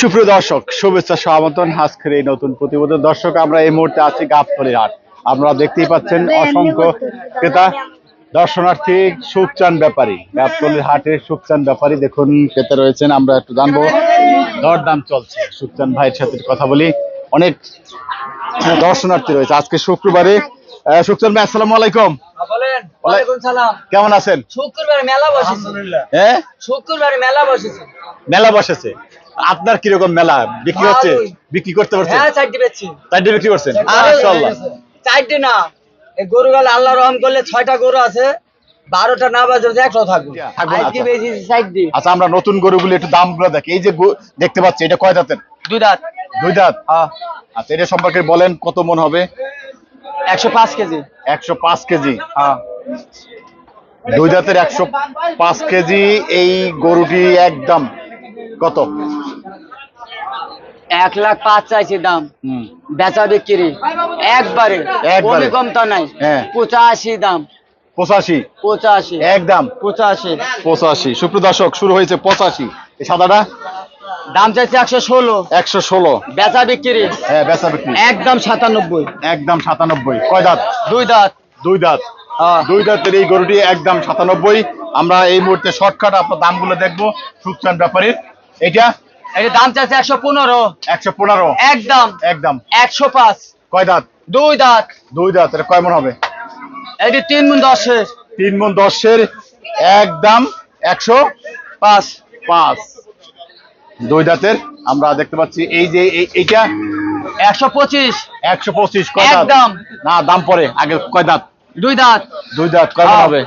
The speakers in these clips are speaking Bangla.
সুপ্রিয় দর্শক শুভেচ্ছা সমাবর্তন আজকের এই নতুন প্রতিবেদন। দর্শক আমরা এই মুহূর্তে আছি গাবতলির হাট। আপনারা দেখতেই পাচ্ছেন অসংখ্য ক্রেতা দর্শনার্থী সুখচান ব্যাপারী। গাবতলির হাটের সুখচান ব্যাপারী দেখুন ক্রেতা রয়েছেন। আমরা একটু জানব দরদাম চলছে। সুখচান ভাইয়ের সাথে কথা বলি। অনেক দর্শনার্থী রয়েছে। আজকে শুক্রবারে সুখচান ভাই আসসালামু আলাইকুম। বলেন। ওয়ালাইকুম সালাম। কেমন আছেন? শুক্রবার মেলা বসেছে। হ্যাঁ? শুক্রবার মেলা বসেছে। মেলা বসেছে। আপনার কীরকম মেলা? বিক্রি হচ্ছে? বিক্রি করতে পারছেন? হ্যাঁ চারটি বেচছি। চারটে বিক্রি করছেন? মাশাআল্লাহ। চারটি না। এই গরু গেলে আল্লাহ রহম করলে ছয়টা গরু আছে বারোটা না বাজে একশো থাকবে। আচ্ছা। চারটি। আচ্ছা আমরা নতুন গরুগুলো একটু দামগুলো দেখি। এই যে দেখতে পাচ্ছি এটা কয় দাঁতের দুই দাঁত। দুই দাঁত? আচ্ছা এটা সম্পর্কে বলেন কত মন হবে? একশো পাঁচ কেজি। একশো পাঁচ কেজি। হ্যাঁ। দুই দাঁতের একশো পাঁচ কেজি এই গরুটি একদম কত? এক লাখ পাঁচ চাইছি দাম। বেচা বিক্রি। একবারে। একবারে। কম তো নাই। হ্যাঁ। পঁচাশি দাম। পঁচাশি? পঁচাশি। একদম পঁচাশি। পঁচাশি। সুপ্রিয় দর্শক শুরু হয়েছে পঁচাশি। এই সাদাটা? দাম চাইছে একশো ষোলো। একশো ষোলো। বেচা বিক্রি। হ্যাঁ বেচা বিক্রি। একদম সাতানব্বই। একদম সাতানব্বই। কয় দাঁত? দুই দাঁত। দুই দাঁত। হ্যাঁ। দুই দাঁতের এই গরুটি একদম সাতানব্বই। আমরা এই মুহূর্তে শর্টকাট আপনার দামগুলো দেখব সুখচান ব্যাপারে এটা এটা দাম চাইছে একশো পনেরো। একশো পনেরো। একদম। একদম। একশো পাঁচ। কয় দাঁত? দুই দাঁত। দুই দাঁত এটা কয় মন হবে? এটি তিন গুণ দশের। তিন মন দশের একদম একশো পাঁচ। পাঁচ। দুই দাঁতের আমরা দেখতে পাচ্ছি এই যে এই- এইটা একশো পঁচিশ। একশো পঁচিশ কয় দাঁত। না দাম পরে আগে কয় দাঁত? দুই দাঁত। দুই দাঁত কয় মন হ্যাঁ। হবে?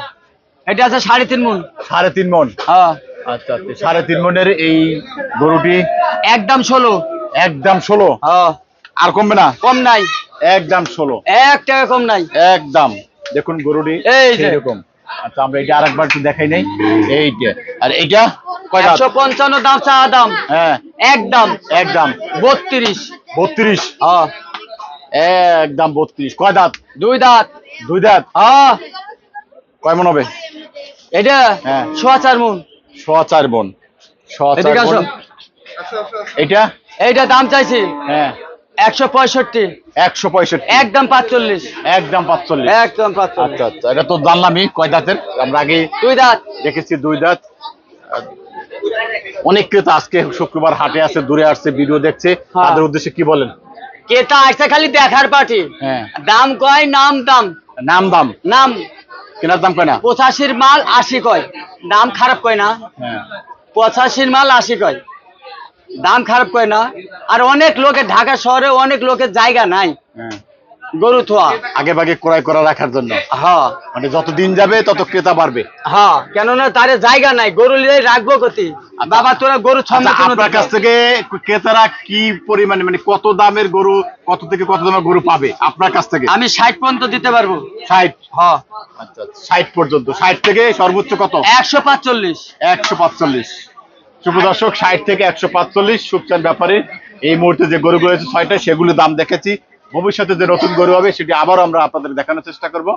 এটা আছে সাড়ে তিন গুণ সাড়ে তিন মন। হ্যাঁ। আচ্ছা আচ্ছা। সাড়ে তিন মনের এই গরুটি? একদম ষোলো। একদম ষোলো? হ্যাঁ। আর কমবে না? কম নাই। একদম ষোলো। এক টাকা কম নাই। একদম। দেখুন গরুটি এই। এরকম আচ্ছা আমরা এটা আরেকবার একটু দেখাই নাই। এইটা? আর একশো পঞ্চান্ন দাম চা দাম। হ্যাঁ। একদম। একদম। বত্রিশ। বত্রিশ? হ্যাঁ। একদম বত্রিশ। কয় দাঁত? দুই দাঁত। দুই দাঁত? হ্যাঁ। কয় মন হবে? এটা হ্যাঁ। সোয়া চার মুন। সোয়া চার বোন। সোয়া চার এদিকে আসো। বোন। এটা? এইটা দাম চাইছি। হ্যাঁ। একশো পঁয়ষট্টি। একশো পঁয়ষট্টি। একদম পাঁচচল্লিশ। একদম পাঁচচল্লিশ। একদম পাঁচচল্লিশ। আচ্ছা আচ্ছা। এটা তো জানলামই কয় দাঁতের? আমরা আগে দুই দাঁত। দেখেছি দুই দাঁত। অনেক ক্রেতা আজকে শুক্রবার হাটে আছে দূরে আসছে ভিডিও দেখছে। হ্যাঁ। তাদের উদ্দেশ্যে কি বলেন? কেতা আসছে খালি দেখার পাটি হ্যাঁ। দাম কয় নাম দাম। নাম দাম। নাম। কেনার দাম কয় না? পঁচাশির মাল আশি কয়। দাম খারাপ কয় না? হ্যাঁ। পঁচাশির মাল আশি কয়। দাম খারাপ কয় না? আর অনেক লোকের ঢাকা শহরে অনেক লোকের জায়গা নাই। হ্যাঁ। গরু থোয়া আগে ভাগে ক্রয় করা রাখার জন্য। হ্যাঁ মানে যত দিন যাবে তত ক্রেতা বাড়বে। হ্যাঁ কেননা তারে জায়গা নাই গরু রাখব কতি। বাবা তোরা গরু আচ্ছা, আপনার কাছ থেকে ক্রেতারা কি পরিমাণে মানে কত দামের গরু কত থেকে কত দামের গরু পাবে? আপনার কাছ থেকে? আমি ষাট পর্যন্ত দিতে পারব। ষাট? হ্যাঁ আচ্ছা ষাট পর্যন্ত। ষাট থেকে সর্বোচ্চ কত? একশো পাঁচচল্লিশ। একশো পাঁচচল্লিশ। শুভ দর্শক ষাট থেকে একশো পাঁচচল্লিশ। সুপচান ব্যাপারে এই মুহূর্তে যে গরুগুলো আছে ছয়টা সেগুলো দাম দেখেছি। ভবিষ্যতে যে নতুন গরু হবে সেটি আবার আমরা আপনাদের দেখানোর চেষ্টা করব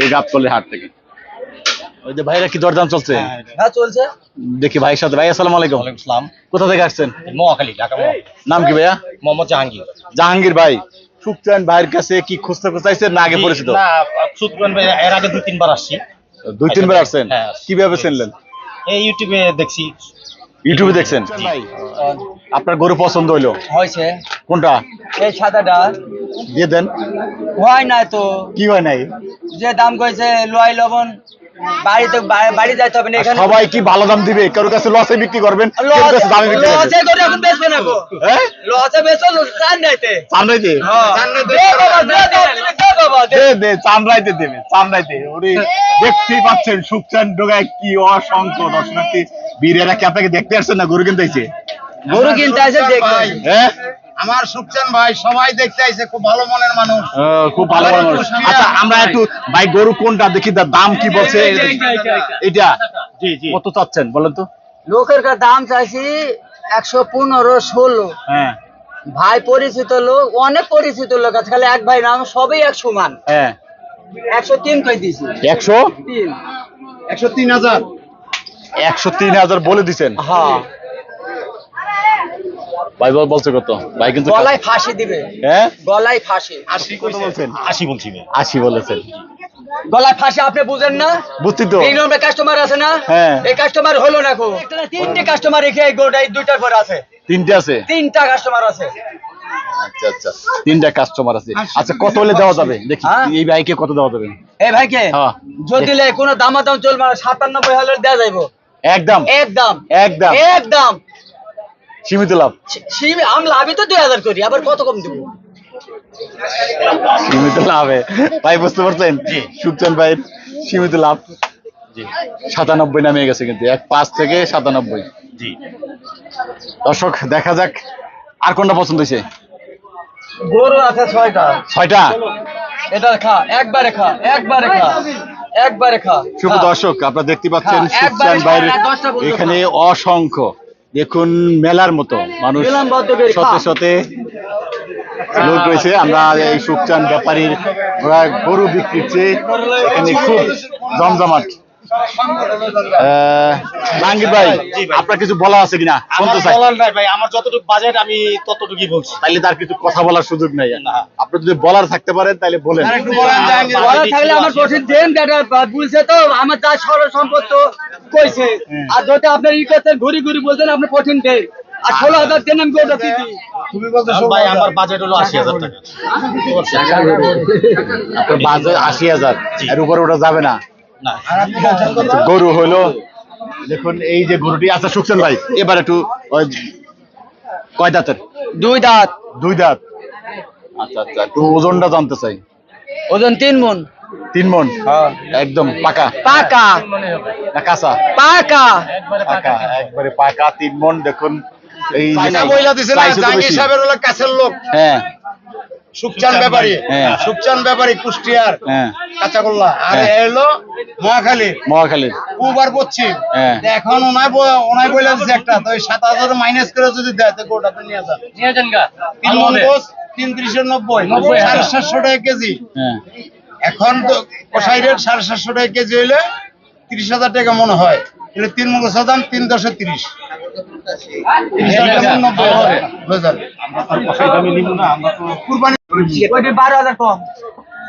এই গাবতলি হাট থেকে। ওই যে ভাইরা কি দরদাম চলছে? হ্যাঁ চলছে। দেখি ভাইয়ের সাথে। ভাই আসসালামু আলাইকুম। ইসলাম কোথা থেকে আসছেন? মহাখালী ঢাকা নাম কি ভাইয়া? মোহাম্মদ জাহাঙ্গীর। জাহাঙ্গীর ভাই সুপচান ভাইয়ের কাছে কি খুঁজতে খুঁজতেছেন না আগে পরিচিত? না সুতরাং এর আগে দুই তিনবার আসছি। দুই তিনবার আসছেন? হ্যাঁ। কীভাবে চিনলেন? এই ইউটিউবে দেখছি। ইউটিউবে দেখছেন? ভাই আপনার গরু পছন্দ হইল? হয়েছে। কোনটা? এই সাদাটা। দিয়ে দেন। হয় না তো। কি হয় নাই? যে দাম কইছে লোয়াই লবণ বাড়িতে বাড়ি যাইতে হবে না এখানে সবাই কি ভালো দাম দিবে? কারোর কাছে লসে বিক্রি করবেন? কারোর কাছে দামে বিক্রি করবেন? লসে করে এখন বেচবে না হ্যাঁ? লসে বেচো চান যাইতে চামড়াইতে দে বাবা দে দে দে বাবা দে। দে দে চামড়াইতে ওরে দেখতেই পাচ্ছেন সুখচান ডোগায় কি অসংখ্য দর্শনার্থী। বীরেরা কি আপনাকে দেখতে আসছেন না? গরু কিনতে গরু কিনতে আসে দেখতে হ্যাঁ? আমার সুখচান ভাই সবাই দেখতে আইছে খুব ভালো মনের মানুষ। খুব ভালো মানুষ। আচ্ছা আমরা একটু ভাই গরু কোনটা দেখি তার দাম কি বলছে? এটা জি জি। কত চাচ্ছেন বলেন তো? লোকের কা দাম চাইছি একশো পনেরো ষোলো। হ্যাঁ। ভাই পরিচিত লোক অনেক পরিচিত লোক আছে খালি এক ভাই নাম সবই এক সমান। হ্যাঁ। একশো তিন কই দিছি? একশো? তিন। একশো তিন হাজার। একশো তিন হাজার বলে দিচ্ছেন হ্যাঁ। ভাই বল- বলছে কত? ভাই কিন্তু গলায় ফাঁসি দিবে। হ্যাঁ? গলায় ফাঁসি। আশি কত বলছেন। আশি বলছি ভাই। আশি বলেছেন। গলায় ফাঁসি আপনি বুঝেন না? বুঝছি তো। তিন নম্বর কাস্টমার আছে না? হ্যাঁ। এই কাস্টমার হলো না কো? তিনটে কাস্টমার রেখে এই দুইটার পর আছে। তিনটে আছে? তিনটা কাস্টমার আছে। আচ্ছা আচ্ছা। তিনটা কাস্টমার আছে। আচ্ছা কত হলে দেওয়া যাবে? দেখি হ্যাঁ? এই বাইকে কত দেওয়া যাবে? এই ভাইকে? হ্যাঁ। যদি লে কোনো দামাদাম চলবে না সাতান্নব্বই হলে দেওয়া যাইব। একদম। একদম। একদম। একদম। সীমিত লাভ। আমি লাভই তো দুই হাজার করি আবার কত কম দেবো? সীমিত লাভে। ভাই বুঝতে পারছেন? সুখচান ভাইয়ের সীমিত লাভ। সাতানব্বই নামে গেছে কিন্তু এক পাঁচ থেকে সাতানব্বই। জি। দর্শক দেখা যাক আর কোনটা পছন্দ হয়েছে? গরু আছে ছয়টা। ছয়টা? এটা খা একবারে খা একবারে খা একবারে খা। শুভ দর্শক আপনারা দেখতে পাচ্ছেন সুখচান ভাইয়ের এখানে অসংখ্য। দেখুন মেলার মতো মানুষ সতে সতে লোক রয়েছে। আমরা এই সুখচান ব্যাপারীর ওরা গরু বিক্রি চেয়ে এখানে খুব জমজমাট আহ, জাহাঙ্গীর ভাই আপনার কিছু বলা আছে কিনা? আমার বলার নাই ভাই আমার যতটুকু বাজেট আমি ততটুকুই বলছি। তাইলে তার কিছু কথা বলার সুযোগ নাই। আপনি যদি বলার থাকতে পারেন তাহলে বলেন। একটু বলেন জাহাঙ্গীর ভাই। বলা থাকলে আমার কঠিন দেন যেটা তো আমার যা সরল সম্পদ তো কইছে আর যদি আপনার ই করতেন ঘুরি ঘুরি বলতেন আপনি কঠিন দেন। আর ষোলো হাজার দেন আমি ওটা দিদি তুমি বলছো ভাই আমার বাজেট হলো আশি হাজার টাকা। বাজেট আশি হাজার। এর উপরে ওটা যাবে না। না। গরু হলো দেখুন এই যে গরুটি আচ্ছা সুখছেন ভাই এবার একটু ওই কয় দাঁতের? দুই দাঁত। দুই দাঁত। আচ্ছা আচ্ছা একটু ওজনটা জানতে চাই। ওজন তিন মন। তিন মন? একদম পাকা? পাকা। না কাঁচা? পাকা। পাকা একবারে পাকা তিন মন দেখুন। এই যে বইলা দিছে না জাহাঙ্গীর সাহেবের হলো কাছের লোক। হ্যাঁ। সুখচান ব্যাপারী। হ্যাঁ। সুখচান ব্যাপারী কুষ্টিয়ার হ্যাঁ। কাঁচাগোল্লা। আর হ্যাঁ। এ হলো মহাখালী। উবার পশ্চিম। হ্যাঁ। এখন ওনায় ওনায় বলে দিচ্ছে একটা তো সাত হাজার মাইনাস করে যদি দেয় তো গোটা নিয়ে যান। নিয়ে যান গা। তিন মন গোস তিন ত্রিশে নব্বই। সাড়ে সাতশো টাকা কেজি। হ্যাঁ। এখন তো কষাই রেট সাড়ে সাতশো টাকা কেজি হইলে তিরিশ হাজার টাকা মনে হয়। তিন মন গোসের দাম তিন দশে তিরিশ। বারো হাজার কম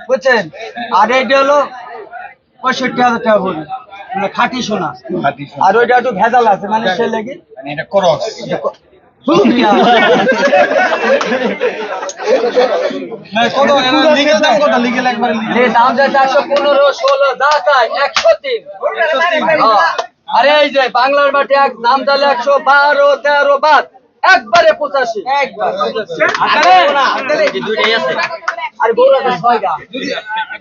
বুঝছেন? আর এইটা হলো পঁয়ষট্টি হাজার টাকা পড়বে মানে সোনা। আর ওইটা একটু ভেজাল আছে মানে সে লেগে মানে এটা করস। দাম। যাচ্ছে একশো পনেরো ষোলো যা চাই একশো তিন। হ্যাঁ। আরে এই যে বাংলার মাঠে এক দাম তাহলে একশো বারো তেরো বাদ। একবারে পঁচাশি। আর গরু আছে। ছয়টা।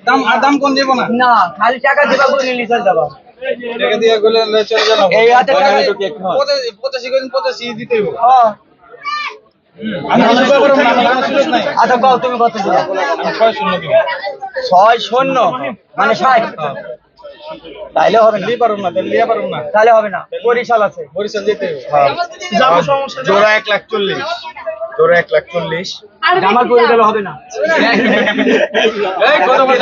দাম আর দাম কোন দেবো না? না খালি টাকা দিবা করে নিয়ে চলে টাকা দিয়ে গেলে চলে যাব। এই হাতে টাকা পঁচাশি দিতে হ্যাঁ। আচ্ছা তুমি কত ছয় শূন্য? মানে ষাট? তাইলে হবে না। না তাহলে লিয়ে পারব না। তাহলে হবে না। বরিশাল আছে। বরিশাল যেতে যাব সমস্যা জোড়া এক লাখ চল্লিশ। জোড়া এক লাখ চল্লিশ। আমার করে গেলে হবে না। এই কত বড়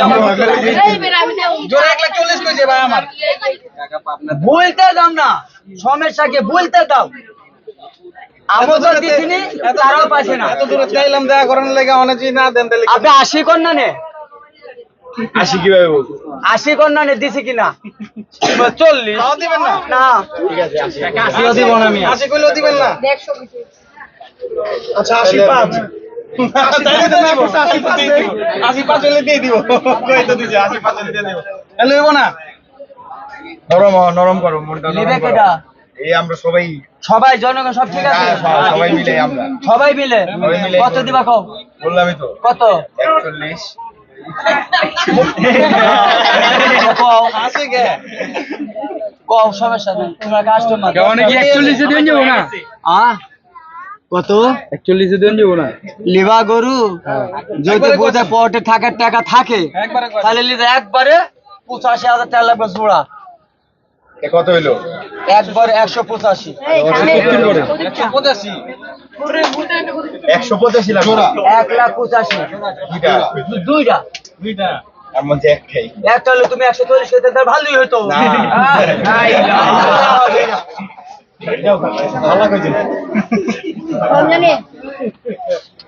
জোড়া এক লাখ চল্লিশ কইছে ভাই আমার। বলতে দাম না। সমস্যা কি বলতে দাও। দিছিনি তারাও পাইছে না। এত দূরে চাইলাম দেখা করানোর লাগে অনেক না দেন তাহলে আপনি আশি কন্যা নে আশি কীভাবে বলব আশি কন্যা নে দিছি কিনা? চল্লিশ। দিবেন না? না। আশিও দিব না আমি। আশি কইলেও দিবেন না? আচ্ছা আশি পাঁচ। তাইলে তো দিব, আশি পাঁচ দিয়ে দিব। আশি পাঁচ হলে দিয়ে দিব। কই তো দিছে? আশি পাঁচ হলে দিয়ে দিব। তাহলে হইব না? নরম নরম করো মনটা নরম করো। এই আমরা সবাই সবাই জনগণ সব ঠিক আছে? হ্যাঁ, সবাই মিলে আমরা। সবাই মিলে। কত দিবা কও? বললামই তো। কত? একচল্লিশ। কও আছে কে কও সমস্যা নেই তোমরা কাস্টমার অনেকে একচল্লিশে দিয়ে যাব না? আ কত? একচল্লিশে দিয়ে যাব না? লিবা গরু? যদি বোঝে পটে থাকার টাকা থাকে একবারে তাহলে লিদা একবারে পঁচাশি হাজার টাকা লাগবে জোড়া। কত হইল? একবারে একশো পঁচাশি। একশো পঁচাশি? একশো পঁচাশি লাখ এক লাখ পঁচাশি। দুইটা। একটা হলে তুমি একশো চল্লিশ ভালোই হতো। ভালো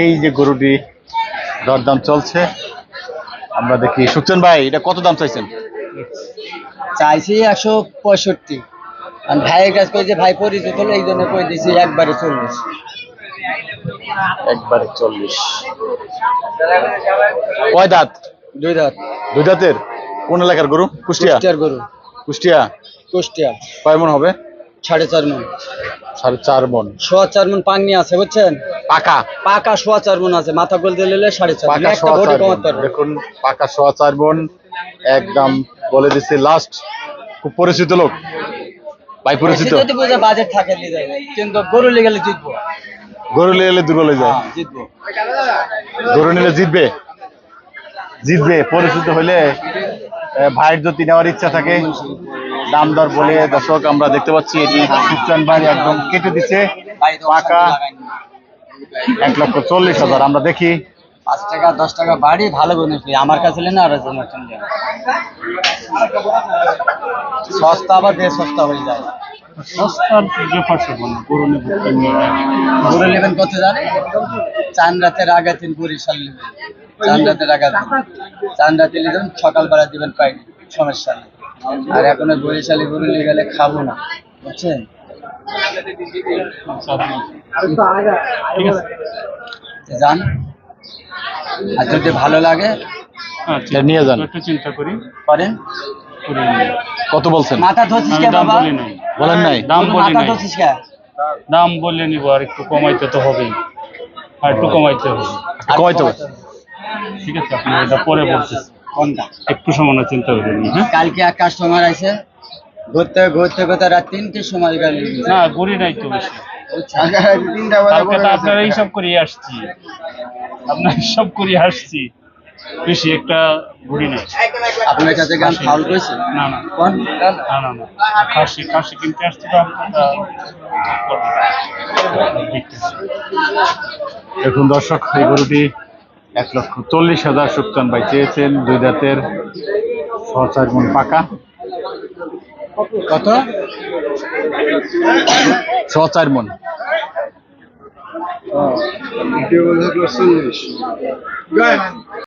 এই যে গরুটি দরদাম চলছে আমরা দেখি। সুচন ভাই এটা কত দাম চাইছেন? চাইছি একশো পঁয়ষট্টি। আর ভাইয়ের কাছে কই যে ভাই পরিচিত হলো এই জন্য কই দিয়েছি একবারে চল্লিশ। একবারে চল্লিশ। কয় দাঁত? দুই দাঁত। দুই দাঁতের? কোন এলাকার গরু? কুষ্টিয়া? কুষ্টিয়ার গরু। কুষ্টিয়া? কুষ্টিয়া। কয় মন হবে? সাড়ে চার মন। সাড়ে চার মন। সোয়া চার মন পাংনি আছে বুঝছেন? পাকা? পাকা সোয়া চার মন আছে মাথা গোল দিয়ে নিলে সাড়ে চার পাকা সোয়া চার মণ। দেখুন পাকা সোয়া চার মন একদম বলে দিচ্ছে লাস্ট খুব পরিচিত লোক। ভাই পরিচিত? যদি বুঝে বাজেট থাকে নিয়ে কিন্তু গরু নিয়ে গেলে জিতবো। গরু নিয়ে এলে দুর্বল হয়ে যায়। হ্যাঁ, জিতবো। গরু নিলে জিতবে? জিতবে পরিচিত হলে ভাইয়ের যদি নেওয়ার ইচ্ছা থাকে, দাম দর বলে দর্শক আমরা দেখতে পাচ্ছি, এটি খ্রিস্টান ভাই একদম কেটে দিচ্ছে পাকা এক লক্ষ চল্লিশ হাজার। আমরা দেখি। পাঁচ টাকা, দশ টাকা বাড়ি, ভালো জিনিস আমার কাছে নেই না, আর। সস্তা আবার বেশ সস্তা হয়ে যায়। গরু নেবেন কত জানে? চান রাতের আগে তিন বরিশাল নেবেন চান রাতের। চান রাতে নেবেন সকালবেলা দিবেন সমস্যা নেই। আর এখন বরিশালি গরু নিয়ে গেলে খাব না বুঝছেন? যান। আর যদি ভালো লাগে নিয়ে যান। একটু চিন্তা করি। নিই। কত বলছেন? মাথা ধরছিস কে দাম বাবা? বলি নাই। বলেন নাই। দাম বলি মাথা নাই। ধরছিস কে? দাম বলে নিব আর একটু কমাইতে তো হবেই। আর একটু কমাইতে হবে। কয়তো? ঠিক আছে আপনি এটা পরে বলতেছি কোনটা? একটু চিন্তা করে হ্যাঁ? কালকে এক কাস্টমার আছে ঘুরতে ঘুরতে ঘুরতে রাত তিনটের সময় গাড়ি না গড়ি নাই তো বেশি। তিনটা কালকে তো আপনারা হিসাব করে আসছি। আপনার হিসাব করে আসছি। বেশি একটা ঘড়ি না আপনার কাছে গান ফাউল করেছে? না না। কোন? না না না। খাসি খাসি কিনতে আসছি তো আমি তো ওটা দেখতেছি। দেখুন দর্শক এই গরুটি এক লক্ষ চল্লিশ হাজার সুক্তান ভাই চেয়েছেন দুই দাঁতের ছ চার মন পাকা। কত? ছ চার মন